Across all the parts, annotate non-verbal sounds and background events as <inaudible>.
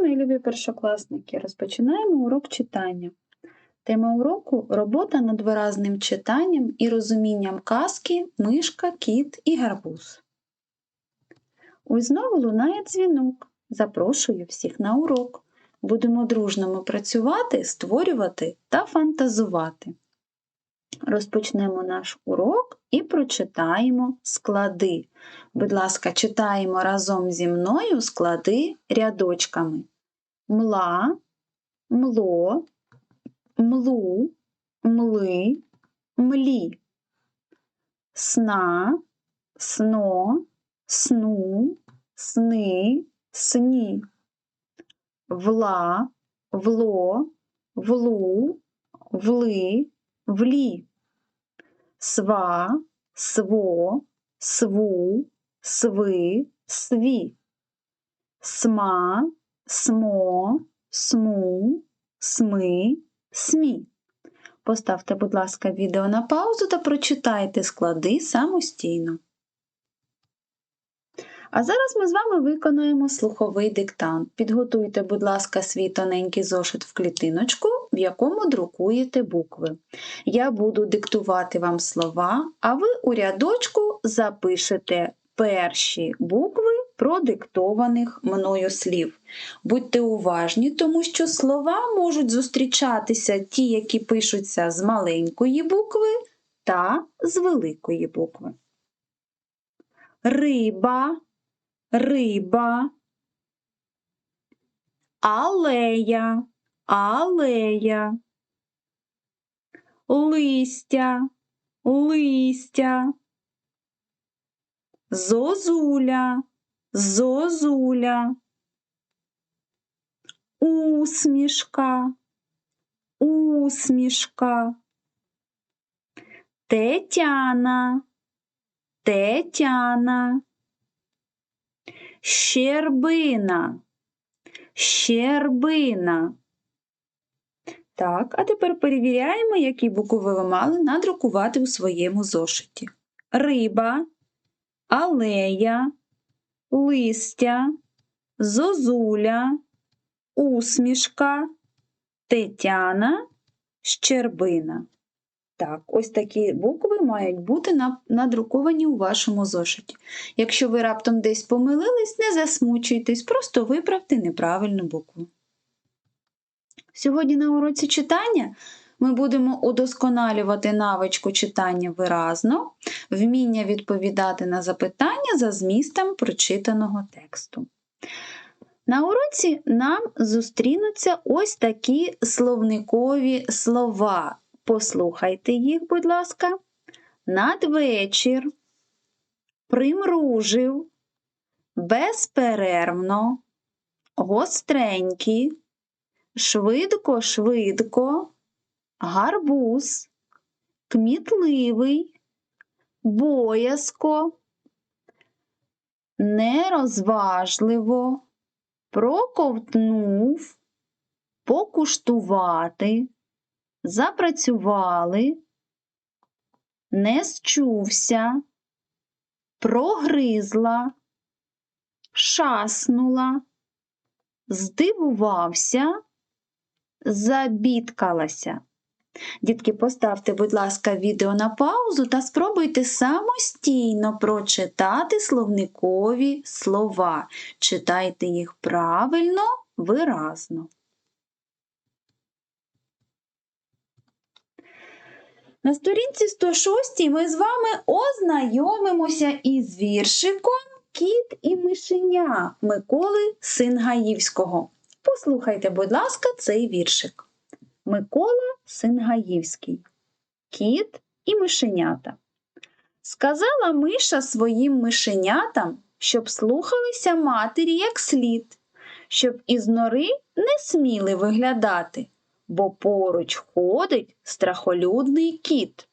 мої любі першокласники, розпочинаємо урок читання. Тема уроку робота над виразним читанням і розумінням казки, мишка, кіт і гарбуз. Ось знову лунає дзвінок. Запрошую всіх на урок. Будемо дружно працювати, створювати та фантазувати. Розпочнемо наш урок і прочитаємо склади. Будь ласка, читаємо разом зі мною склади рядочками. Мла, мло, млу, мли, млі. Сна, сно, сну, сни, сні. Вла, вло, влу, вли, влі. Сва, сво, сву, сви, сві. Сма, смо, сму, сми, смі. Поставте, будь ласка, відео на паузу та прочитайте склади самостійно. А зараз ми з вами виконуємо слуховий диктант. Підготуйте, будь ласка, свій тоненький зошит в клітиночку, в якому друкуєте букви. Я буду диктувати вам слова, а ви у рядочку запишете перші букви продиктованих мною слів. Будьте уважні, тому що слова можуть зустрічатися ті, які пишуться з маленької букви та з великої букви. Риба риба, алея, алея, листя, листя, зозуля, зозуля, усмішка, усмішка, Тетяна, Тетяна. Щербина. Щербина. Так, а тепер перевіряємо, які букви ви мали надрукувати у своєму зошиті. Риба, алея, листя, зозуля, усмішка, тетяна, щербина. Так, ось такі букви мають бути надруковані у вашому зошиті. Якщо ви раптом десь помилились, не засмучуйтесь, просто виправте неправильну букву. Сьогодні на уроці читання ми будемо удосконалювати навичку читання виразно, вміння відповідати на запитання за змістом прочитаного тексту. На уроці нам зустрінуться ось такі словникові слова. Послухайте їх, будь ласка, надвечір, примружив, безперервно, гостренький, швидко-швидко, гарбуз, кмітливий, боязко, нерозважливо, проковтнув, покуштувати запрацювали, не счувся, прогризла, шаснула, здивувався, забідкалася. Дітки, поставте, будь ласка, відео на паузу та спробуйте самостійно прочитати словникові слова. Читайте їх правильно, виразно. На сторінці 106 ми з вами ознайомимося із віршиком Кіт і мишеня Миколи Сингаївського. Послухайте, будь ласка, цей віршик. Микола Сингаївський. Кіт і мишенята. Сказала миша своїм мишенятам, щоб слухалися матері як слід, щоб із нори не сміли виглядати бо поруч ходить страхолюдний кіт.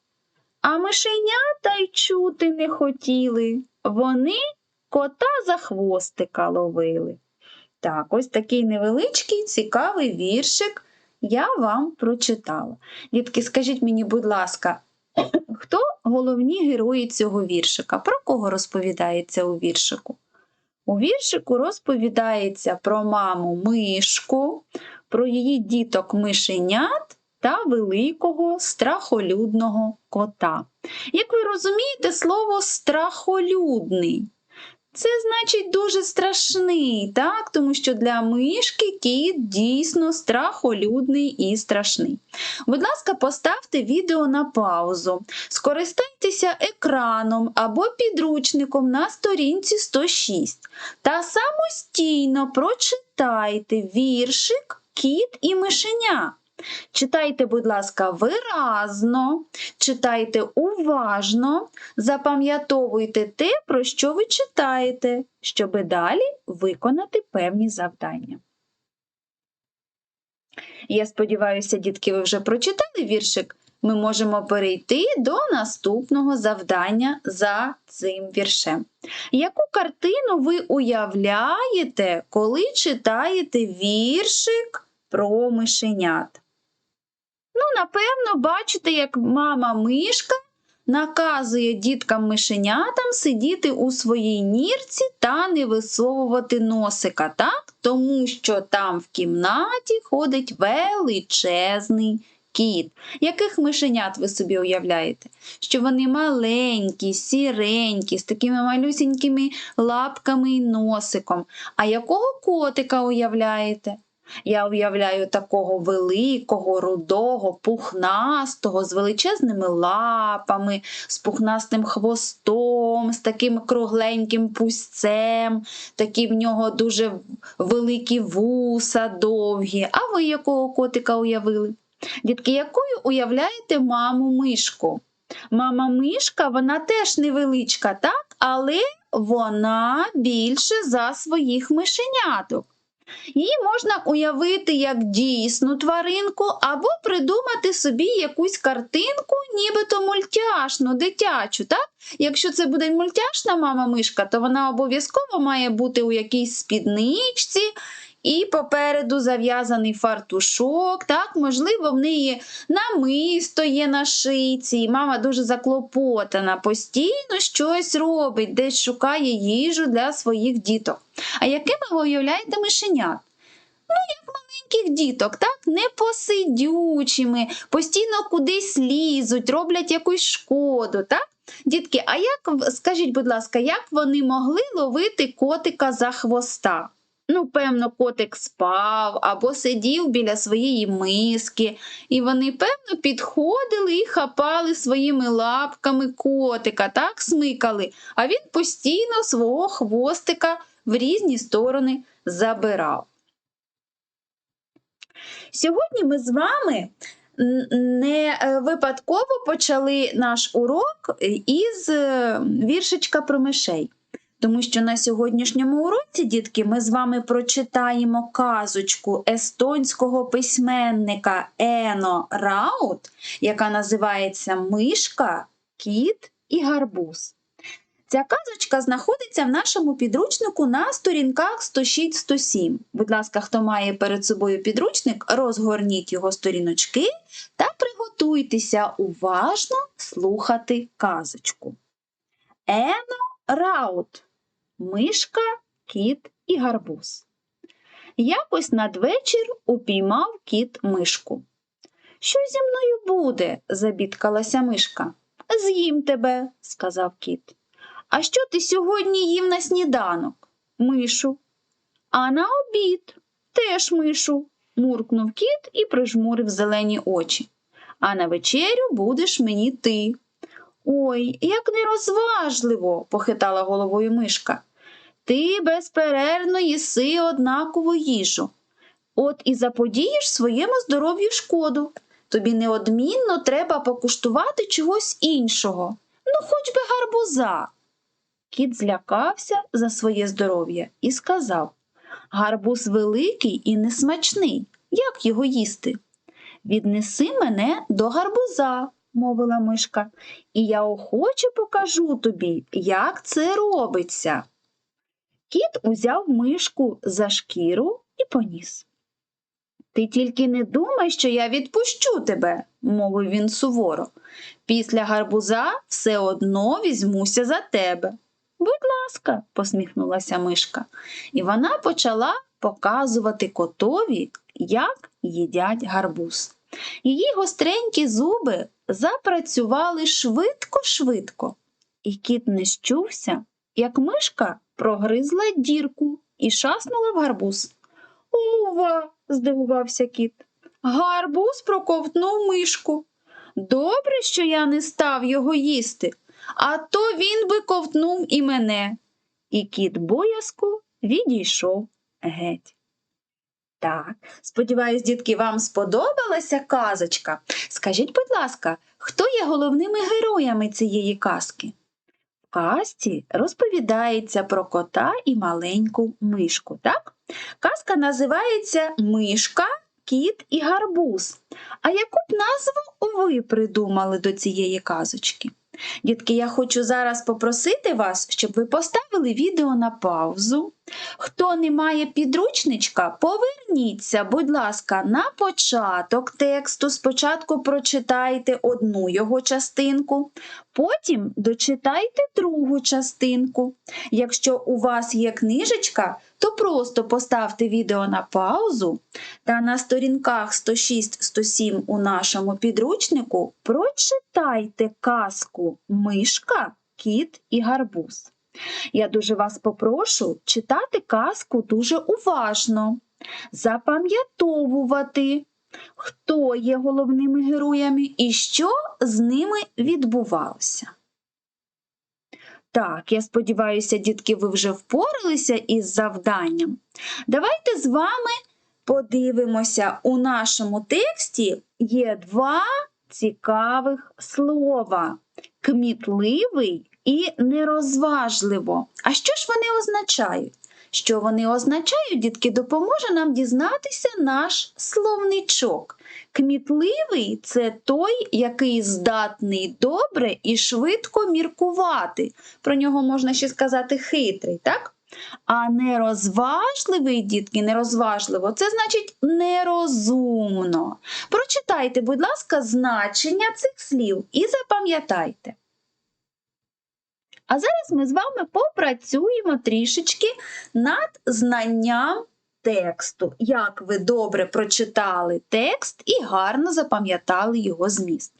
А мишенята й чути не хотіли. Вони кота за хвостика ловили. Так, ось такий невеличкий, цікавий віршик я вам прочитала. Дітки, скажіть мені, будь ласка, <clears throat> хто головні герої цього віршика? Про кого розповідається у віршику? У віршику розповідається про маму мишку, про її діток мишенят та великого страхолюдного кота. Як ви розумієте, слово страхолюдний. Це значить дуже страшний, так? тому що для мишки кіт дійсно страхолюдний і страшний. Будь ласка, поставте відео на паузу, скористайтеся екраном або підручником на сторінці 106 та самостійно прочитайте віршик Кіт і мишеня. Читайте, будь ласка, виразно, читайте уважно, запам'ятовуйте те, про що ви читаєте, щоб далі виконати певні завдання. Я сподіваюся, дітки, ви вже прочитали віршик. Ми можемо перейти до наступного завдання за цим віршем. Яку картину ви уявляєте, коли читаєте віршик про мишенят? Ну, напевно, бачите, як мама мишка наказує діткам-мишенятам сидіти у своїй нірці та не висовувати носика, так? тому що там в кімнаті ходить величезний кіт. Яких мишенят ви собі уявляєте? Що вони маленькі, сіренькі, з такими малюсінькими лапками і носиком. А якого котика уявляєте? Я уявляю такого великого, рудого, пухнастого, з величезними лапами, з пухнастим хвостом, з таким кругленьким пустцем, такі в нього дуже великі вуса довгі. А ви якого котика уявили? Дітки, якою уявляєте маму мишку? Мама мишка, вона теж невеличка, так? але вона більше за своїх мишеняток. Її можна уявити як дійсну тваринку, або придумати собі якусь картинку, нібито мультяшну, дитячу. так? Якщо це буде мультяшна мама мишка, то вона обов'язково має бути у якійсь спідничці. І попереду зав'язаний фартушок, так, можливо, в неї намисто є на шиці, і мама дуже заклопотана, постійно щось робить, десь шукає їжу для своїх діток. А якими ви уявляєте мишенят? Ну, як маленьких діток, так? Непосидючими, постійно кудись лізуть, роблять якусь шкоду. так? Дітки, а як, скажіть, будь ласка, як вони могли ловити котика за хвоста? Ну, певно, котик спав або сидів біля своєї миски, і вони, певно, підходили і хапали своїми лапками котика, так смикали, а він постійно свого хвостика в різні сторони забирав. Сьогодні ми з вами не е, випадково почали наш урок із е, віршичка про мишей. Тому що на сьогоднішньому уроці, дітки, ми з вами прочитаємо казочку естонського письменника Ено Раут, яка називається Мишка, Кіт і Гарбуз. Ця казочка знаходиться в нашому підручнику на сторінках 106-107. Будь ласка, хто має перед собою підручник, розгорніть його сторіночки та приготуйтеся уважно слухати казочку. Ено Раут Мишка, кіт і гарбуз. Якось надвечір упіймав кіт мишку. Що зі мною буде? забідкалася мишка. З'їм тебе, сказав кіт. А що ти сьогодні їв на сніданок? Мишу. А на обід теж мишу, муркнув кіт і прижмурив зелені очі. А на вечерю будеш мені ти. Ой, як нерозважливо, похитала головою мишка. Ти безперервно їси однакову їжу. От і заподієш своєму здоров'ю шкоду. Тобі неодмінно треба покуштувати чогось іншого, ну хоч би гарбуза. Кіт злякався за своє здоров'я і сказав Гарбуз великий і несмачний. Як його їсти? Віднеси мене до гарбуза, мовила мишка, і я охоче покажу тобі, як це робиться. Кіт узяв мишку за шкіру і поніс. Ти тільки не думай, що я відпущу тебе, мовив він суворо. Після гарбуза все одно візьмуся за тебе. Будь ласка, посміхнулася мишка, і вона почала показувати котові, як їдять гарбуз. Її гостренькі зуби запрацювали швидко-швидко, і кіт не щувся, як мишка прогризла дірку і шаснула в гарбуз. Ова, здивувався кіт. Гарбуз проковтнув мишку. Добре, що я не став його їсти, а то він би ковтнув і мене. І кіт боязко відійшов геть. Так, сподіваюсь, дітки, вам сподобалася казочка. Скажіть, будь ласка, хто є головними героями цієї казки? В казці розповідається про кота і маленьку мишку, так? Казка називається Мишка, кіт і гарбуз. А яку б назву ви придумали до цієї казочки? Дітки, я хочу зараз попросити вас, щоб ви поставили відео на паузу. Хто не має підручничка, поверніться, будь ласка, на початок тексту. Спочатку прочитайте одну його частинку, потім дочитайте другу частинку. Якщо у вас є книжечка, то просто поставте відео на паузу та на сторінках 106-107 у нашому підручнику прочитайте казку Мишка, кіт і гарбуз. Я дуже вас попрошу читати казку дуже уважно, запам'ятовувати, хто є головними героями і що з ними відбувалося. Так, я сподіваюся, дітки, ви вже впоралися із завданням. Давайте з вами подивимося, у нашому тексті є два цікавих слова кмітливий і нерозважливо. А що ж вони означають? Що вони означають, дітки, допоможе нам дізнатися наш словничок. Кмітливий це той, який здатний добре і швидко міркувати. Про нього можна ще сказати хитрий, так? А нерозважливий, дітки, нерозважливо, це значить нерозумно. Прочитайте, будь ласка, значення цих слів і запам'ятайте. А зараз ми з вами попрацюємо трішечки над знанням тексту. Як ви добре прочитали текст і гарно запам'ятали його зміст.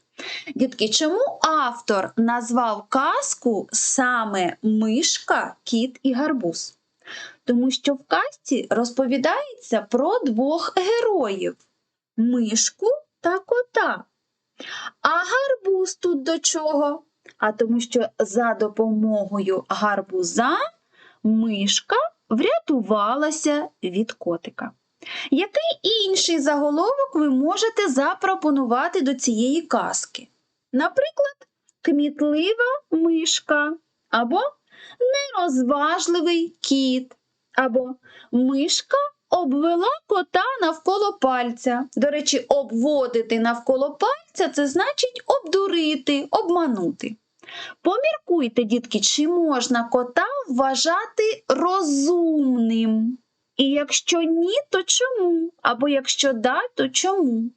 Дітки, чому автор назвав казку саме мишка, кіт і гарбуз? Тому що в казці розповідається про двох героїв мишку та кота. А гарбуз тут до чого? А тому що за допомогою гарбуза мишка врятувалася від котика. Який інший заголовок ви можете запропонувати до цієї казки? Наприклад, кмітлива мишка, або нерозважливий кіт, або мишка обвела кота навколо пальця. До речі, обводити навколо пальця це значить обдурити, обманути. Поміркуйте, дітки, чи можна кота вважати розумним? І якщо ні, то чому? Або якщо да, то чому?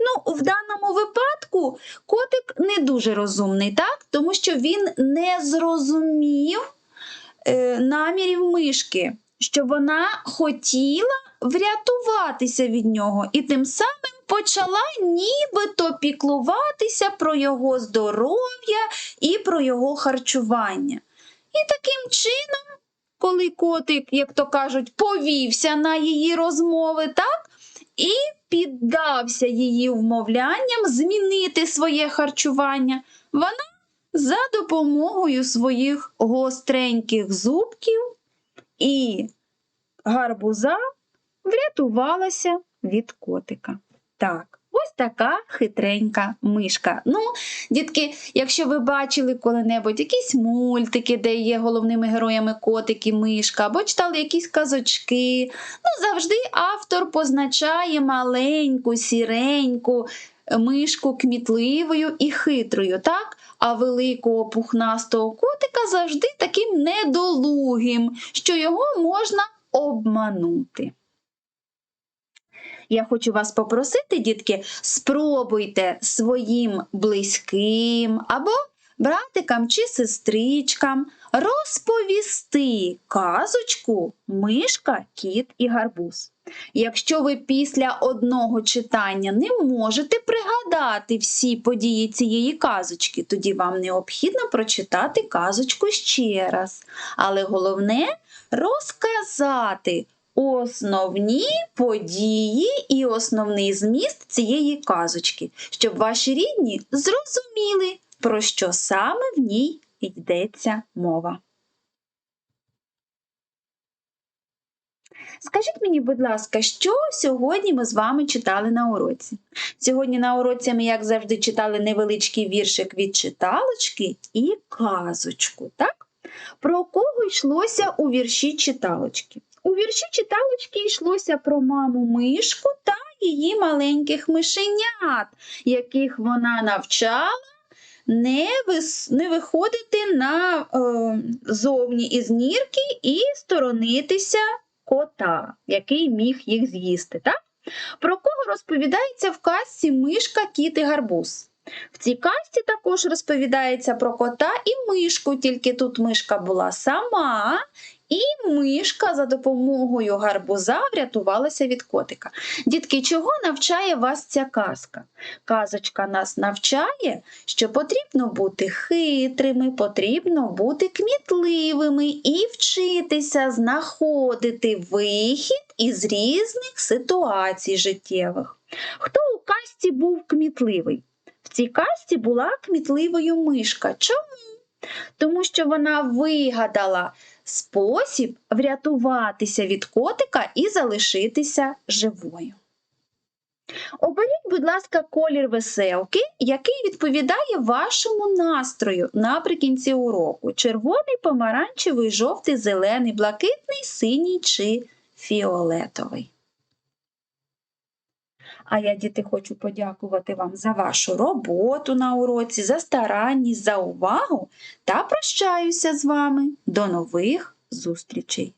Ну, в даному випадку котик не дуже розумний, так? тому що він не зрозумів е, намірів мишки, що вона хотіла врятуватися від нього і тим самим почала нібито піклуватися про його здоров'я і про його харчування. І таким чином, коли котик, як то кажуть, повівся на її розмови, так? І піддався її вмовлянням змінити своє харчування, вона за допомогою своїх гостреньких зубків і гарбуза врятувалася від котика. Так, ось така хитренька мишка. Ну, дітки, якщо ви бачили коли-небудь якісь мультики, де є головними героями котики, мишка, або читали якісь казочки, ну, завжди автор позначає маленьку, сіреньку мишку кмітливою і хитрою, так? А великого пухнастого котика завжди таким недолугим, що його можна обманути. Я хочу вас попросити, дітки, спробуйте своїм близьким або братикам чи сестричкам розповісти казочку Мишка, кіт і гарбуз. Якщо ви після одного читання не можете пригадати всі події цієї казочки, тоді вам необхідно прочитати казочку ще раз. Але головне розказати основні події і основний зміст цієї казочки, щоб ваші рідні зрозуміли, про що саме в ній йдеться мова. Скажіть мені, будь ласка, що сьогодні ми з вами читали на уроці? Сьогодні на уроці ми, як завжди, читали невеличкий віршик від читалочки і казочку, так? Про кого йшлося у вірші читалочки? У вірші читалочки йшлося про маму мишку та її маленьких мишенят, яких вона навчала не, вис... не виходити на е, зовні із нірки і сторонитися кота, який міг їх з'їсти. Так? Про кого розповідається в казці мишка, кіт і гарбуз? В цій казці також розповідається про кота і мишку, тільки тут мишка була сама, і мишка за допомогою гарбуза врятувалася від котика. Дітки, чого навчає вас ця казка? Казочка нас навчає, що потрібно бути хитрими, потрібно бути кмітливими і вчитися знаходити вихід із різних ситуацій життєвих. Хто у казці був кмітливий? В цій казці була кмітливою мишка. Чому? Тому що вона вигадала спосіб врятуватися від котика і залишитися живою. Оберіть, будь ласка, колір веселки, який відповідає вашому настрою наприкінці уроку: червоний, помаранчевий, жовтий, зелений, блакитний, синій чи фіолетовий. А я, діти, хочу подякувати вам за вашу роботу на уроці, за старанність, за увагу та прощаюся з вами. До нових зустрічей!